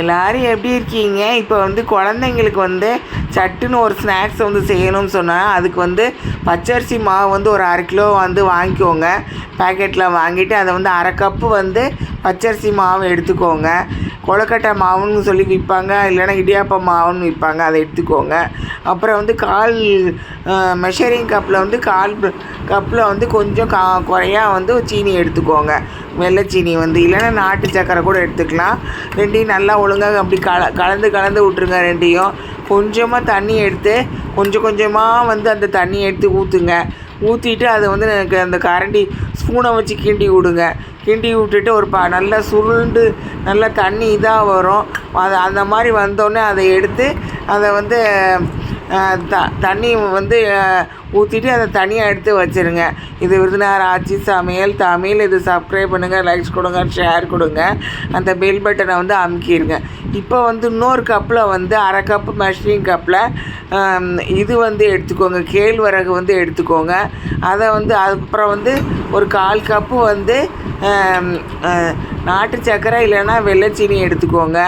எல்லாரும் எப்படி இருக்கீங்க? இப்போ வந்து குழந்தைங்களுக்கு வந்து சட்டுன்னு ஒரு ஸ்நாக்ஸ் வந்து செய்யணும்னு சொன்னால் அதுக்கு வந்து பச்சரிசி மாவு வந்து ஒரு அரை கிலோ வந்து வாங்கிக்கோங்க. பேக்கெட்டில் வாங்கிட்டு அதை வந்து அரை கப்பு வந்து பச்சரிசி மாவு எடுத்துக்கோங்க. கொலக்கட்டை மாவுன்னு சொல்லி விற்பாங்க இல்லைன்னா இடியாப்ப மாவுன்னு விற்பாங்க அதை எடுத்துக்கோங்க. அப்புறம் வந்து கால் மெஷரிங் கப்பில் வந்து கால் கப்பில் வந்து கொஞ்சம் கா குறையா வந்து சீனி எடுத்துக்கோங்க. வெள்ளை சீனி வந்து இல்லைன்னா நாட்டு சக்கரை கூட எடுத்துக்கலாம். ரெண்டையும் நல்லா ஒழுங்காக அப்படி கல கலந்து கலந்து விட்ருங்க ரெண்டையும். கொஞ்சமாக தண்ணி எடுத்து கொஞ்சம் கொஞ்சமாக வந்து அந்த தண்ணி எடுத்து ஊற்றுங்க ஊற்றிட்டு அதை வந்து எனக்கு அந்த கரண்டி ஸ்பூனை வச்சு கிண்டி விடுங்க. கிண்டி விட்டுட்டு ஒரு ப நல்லா சுருண்டு நல்லா தண்ணி இதாக வரும். அது அந்த மாதிரி வந்தோடனே அதை எடுத்து அதை வந்து த தண்ணி வந்து ஊற்றிட்டு அதை தனியாக எடுத்து வச்சுருங்க. இது விருதுநகர் ஆட்சி சமையல் தமிழ் இது சப்ஸ்கிரைப் பண்ணுங்கள் லைக்ஸ் கொடுங்க ஷேர் கொடுங்க. அந்த பெல் பட்டனை வந்து அமுக்கிடுங்க இப்போ வந்து இன்னொரு கப்பில் வந்து அரை கப்பு மெஷரிங் கப்பில் இது வந்து எடுத்துக்கோங்க. கேழ்வரகு வந்து எடுத்துக்கோங்க. அதை வந்து அப்புறம் வந்து ஒரு கால் கப்பு வந்து நாட்டு சர்க்கரை இல்லைன்னா வெள்ளைச்சீனி எடுத்துக்கோங்க.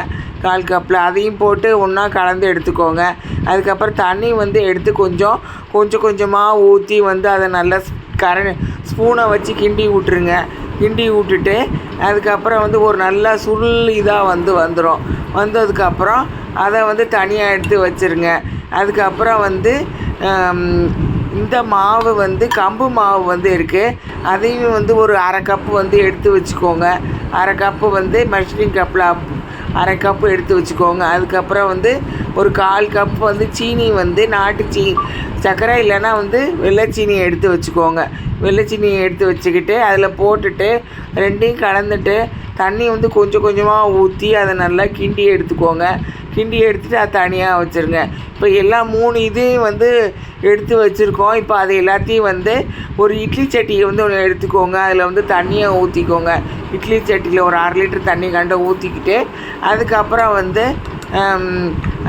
கால் கப்பில் அதையும் போட்டு ஒன்றா கலந்து எடுத்துக்கோங்க. அதுக்கப்புறம் தண்ணி வந்து எடுத்து கொஞ்சம் கொஞ்சம் கொஞ்சமாக ஊற்றி வந்து அதை நல்லா கர ஸ்பூனை வச்சு கிண்டி விட்ருங்க கிண்டி விட்டுட்டு அதுக்கப்புறம் வந்து ஒரு நல்லா சுருள் இதாக வந்து வந்துடும் வந்ததுக்கப்புறம் அதை வந்து தனியாக எடுத்து வச்சுருங்க. அதுக்கப்புறம் வந்து இந்த மாவு வந்து கம்பு மாவு வந்து இருக்குது அதையும் வந்து ஒரு அரை கப்பு வந்து எடுத்து வச்சுக்கோங்க. அரை கப்பு வந்து மெஷரிங் கப்பில் அரை கப்பு எடுத்து வச்சுக்கோங்க. அதுக்கப்புறம் வந்து ஒரு கால் கப் வந்து சீனி வந்து நாட்டு சீ சர்க்கரை இல்லைன்னா வந்து வெள்ளைச்சீனியை எடுத்து வச்சுக்கோங்க. வெள்ளைச்சீனியை எடுத்து வச்சுக்கிட்டு அதில் போட்டுட்டு ரெண்டையும் கலந்துட்டு தண்ணி வந்து கொஞ்சம் கொஞ்சமாக ஊற்றி அதை நல்லா கிண்டி எடுத்துக்கோங்க. கிண்டி எடுத்துகிட்டு அதை தனியாக வச்சுருங்க. இப்போ எல்லா மூணு இதையும் வந்து எடுத்து வச்சுருக்கோம். இப்போ அது எல்லாத்தையும் வந்து ஒரு இட்லி சட்டியை வந்து ஒன்று எடுத்துக்கோங்க. அதில் வந்து தண்ணியை ஊற்றிக்கோங்க இட்லி சட்டியில் ஒரு அரை லிட்டர் தண்ணி கண்ட ஊற்றிக்கிட்டு அதுக்கப்புறம் வந்து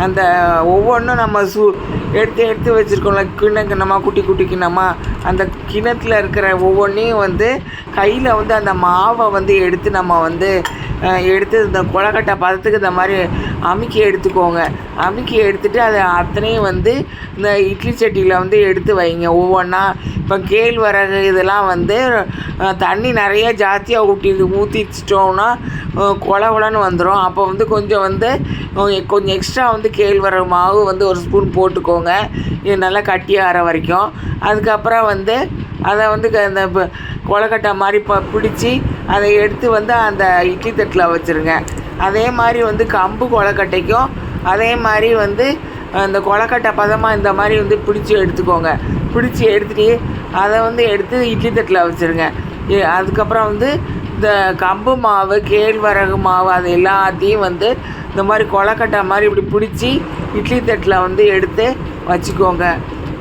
அந்த ஒவ்வொன்றும் நம்ம சு எடுத்து எடுத்து வச்சுருக்கோம்ல கிண்ண கிண்ணமாக குட்டி குட்டி கிண்ணமாக அந்த கிணத்துல இருக்கிற ஒவ்வொன்றையும் வந்து கையில் வந்து அந்த மாவை வந்து எடுத்து நம்ம வந்து எடுத்து இந்த கொலக்கட்டை பதத்துக்கு இந்த மாதிரி அமுக்கி எடுத்துக்கோங்க. அமுக்கி எடுத்துட்டு அதை அத்தனையும் வந்து இந்த இட்லி சட்டியில் வந்து எடுத்து வைங்க. ஒவ்வொன்றா இப்போ கேழ்வரகு இதெல்லாம் வந்து தண்ணி நிறைய ஜாஸ்தியாக ஊற்றி ஊற்றிச்சிட்டோம்னா கொல கொலன்னு வந்துடும் அப்போ வந்து கொஞ்சம் வந்து கொஞ்சம் எக்ஸ்ட்ரா வந்து கேழ்வரகு மாவு வந்து ஒரு ஸ்பூன் போட்டுக்கோங்க. இது நல்லா கட்டியாகிற வரைக்கும். அதுக்கப்புறம் வந்து அதை வந்து க- இந்த கொலக்கட்டை மாதிரி ப பிடிச்சி அதை எடுத்து வந்து அந்த இட்லி தட்டில் வச்சுருங்க. அதே மாதிரி வந்து கம்பு கொலக்கட்டைக்கும் அதே மாதிரி வந்து அந்த கொலக்கட்டை பதமாக இந்த மாதிரி வந்து பிடிச்சி எடுத்துக்கோங்க. பிடிச்சி எடுத்துகிட்டு அதை வந்து எடுத்து இட்லி தட்டில் வச்சுருங்க. அதுக்கப்புறம் வந்து இந்த கம்பு மாவு கேழ்வரகு மாவு அது எல்லாத்தையும் வந்து இந்த மாதிரி கொலக்கட்டை மாதிரி இப்படி பிடிச்சி இட்லி தட்டில் வந்து எடுத்து வச்சுக்கோங்க.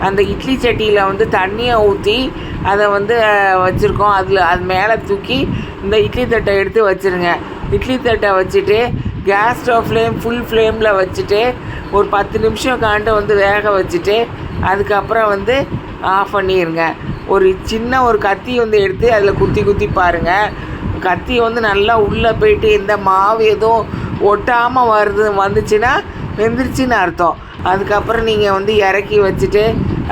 அந்த இட்லி சட்டியில் வந்து தண்ணியை ஊற்றி அதை வந்து வச்சுருக்கோம். அதில் அது மேலே தூக்கி இந்த இட்லி தட்டை எடுத்து வச்சுருங்க. இட்லி தட்டை வச்சுட்டு கேஸ் ஸ்டவ் ஃப்ளேம் ஃபுல் ஃப்ளேமில் வச்சுட்டு ஒரு பத்து நிமிஷம் காண்டு வந்து வேக வச்சுட்டு அதுக்கப்புறம் வந்து ஆஃப் பண்ணிடுங்க ஒரு சின்ன ஒரு கத்தி வந்து எடுத்து அதில் குத்தி குத்தி பாருங்கள் கத்தி வந்து நல்லா உள்ளே போயிட்டு இந்த மாவு எதுவும் ஒட்டாமல் வருது வந்துச்சுன்னா வெந்துருச்சுன்னு அர்த்தம். அதுக்கப்புறம் நீங்கள் வந்து இறக்கி வச்சுட்டு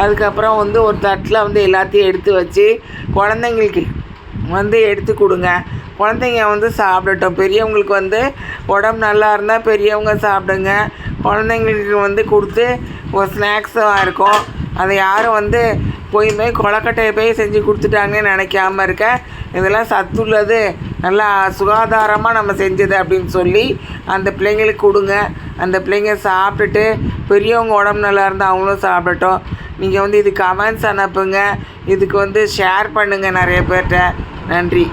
அதுக்கப்புறம் வந்து ஒரு தட்டில் வந்து எல்லாத்தையும் எடுத்து வச்சு குழந்தைங்களுக்கு வந்து எடுத்து கொடுங்க. குழந்தைங்க வந்து சாப்பிடட்டும். பெரியவங்களுக்கு வந்து உடம்பு நல்லா இருந்தால் பெரியவங்க சாப்பிடுங்க. குழந்தைங்களுக்கு வந்து கொடுத்து ஒரு ஸ்நாக்ஸாக இருக்கும். அதை யாரும் வந்து போய் போய் கொழக்கட்டையை போய் செஞ்சு கொடுத்துட்டாங்கன்னு நினைக்காம இருக்க. இதெல்லாம் சத்துள்ளது. நல்லா சுகாதாரமாக நம்ம செஞ்சது அப்படின்னு சொல்லி அந்த பிள்ளைங்களுக்கு கொடுங்க. அந்த பிள்ளைங்க சாப்பிட்டுட்டு பெரியவங்க உடம்பு நல்லா இருந்தால் அவங்களும் சாப்பிடட்டும். நீங்கள் வந்து இது கமெண்ட்ஸ் அனுப்புங்க. இதுக்கு வந்து ஷேர் பண்ணுங்கள் நிறைய பேர்கிட்ட நன்றி.